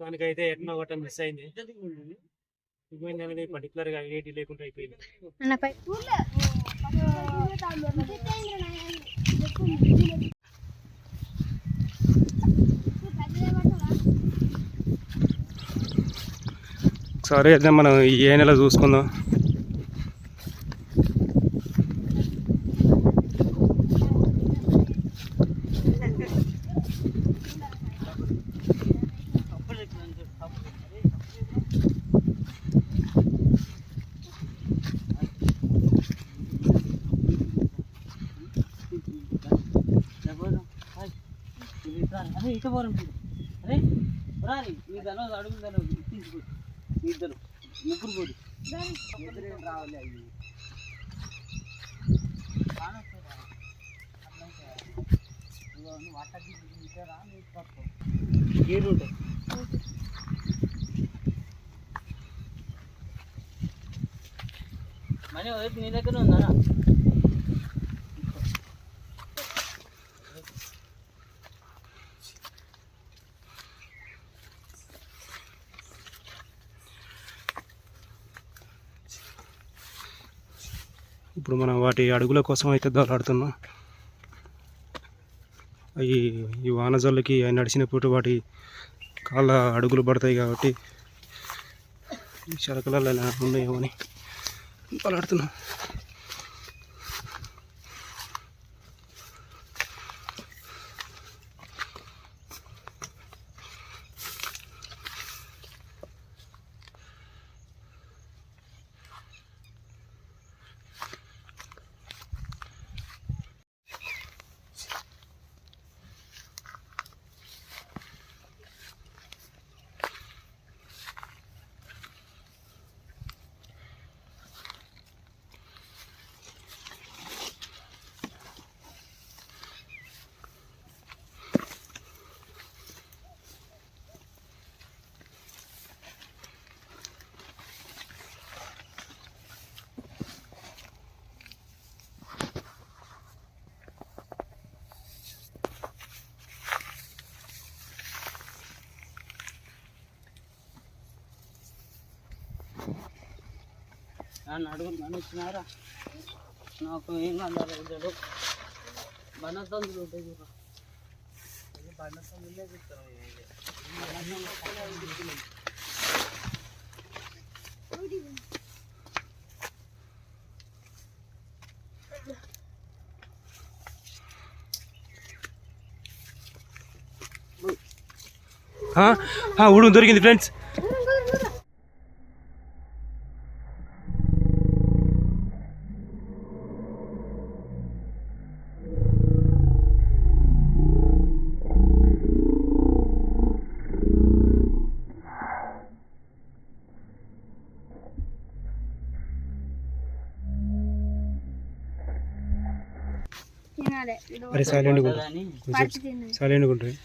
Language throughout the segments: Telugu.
దానికైతే ఎట్నో ఒకటి మిస్ అయింది. పోయింది అనేది పర్టికులర్గా ఐడెంటిటీ లేకుండా అయిపోయింది. సరే అయితే మనం ఏ నెల చూసుకుందాం. అరే ఇటు పోరం అరే రాని మీ దాని అడుగు దాని తీసుకో. మీ ఇద్దరు ముగ్గురు పోదు. రావాలి అయ్యి గేరు ఉంటాయి మనీ నీ దగ్గర ఉందా? ఇప్పుడు మనం వాటి అడుగుల కోసం అయితే దోలాడుతున్నాం అవి ఈ వానజల్లుకి అవి నడిచినప్పుడు వాటి కాళ్ళ అడుగులు పడతాయి కాబట్టి ఈ చిలకలలో ఉన్నాయేమో అని దోలాడుతున్నాం అడుగు నన్ను వచ్చినారా నాకు ఏం కాదు ఇద్దరు? బండతందులు ఉంటాయి చూడ. బండతందులే చెప్తాను ఆ, దొరికింది ఫ్రెండ్స్ అరే తినాలి సైలెంట్గా ఉంటుంది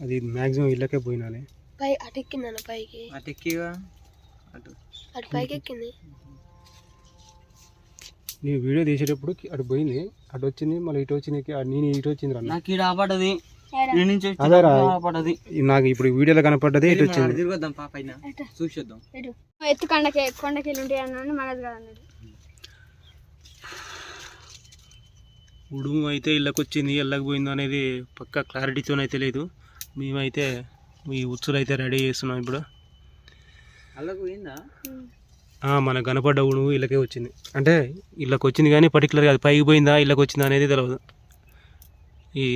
అది మ్యాక్సిమం ఇళ్ళకే పోయినాలి. పై అటు ఎక్కిందన్న పైకి. అటు ఎక్కిగా అటు. అటు పైకి ఎక్కింది. నీ వీడియో తీసేటప్పుడు అటు పోయింది. అటు వచ్చింది మళ్ళీ ఇటు వచ్చింది నేను ఇటు వచ్చింది రా నాకు ఈడ ఆపడది. అదేరా. నాకు ఇప్పుడు వీడియోలో కనపడ్డది ఇటు వచ్చింది. తిరగొద్దాం పాప అయినా. చూసొద్దాం. ఇటు ఎత్తు కొండకి కొండకి వెళ్ళి ఉంటాయి అన్నాడు మనది కదా అన్నాడు ఉడుము అయితే ఇళ్ళకి వచ్చింది ఇళ్ళకి పోయిందో అనేది పక్క క్లారిటీతో అయితే లేదు. మేమైతే ఈ ఉచ్చులు అయితే రెడీ చేస్తున్నాం ఇప్పుడు. మనకు కనపడ్డ ఉడుము ఇళ్ళకే వచ్చింది. అంటే ఇళ్ళకి వచ్చింది కానీ పర్టికులర్గా అది పైకి పోయిందా ఇళ్ళకి వచ్చిందా అనేది తెలియదు ఈ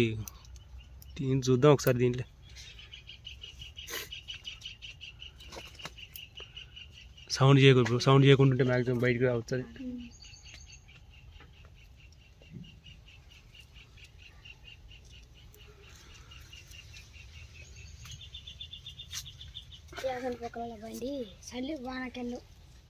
దీన్ని చూద్దాం ఒకసారి దీంట్లో సౌండ్ చేయకూడదు సౌండ్ చేయకుండా ఉంటే మ్యాక్సిమం బయటికి వస్తుంది అసలు పక్కల బండి చల్లి వానకెళ్ళు.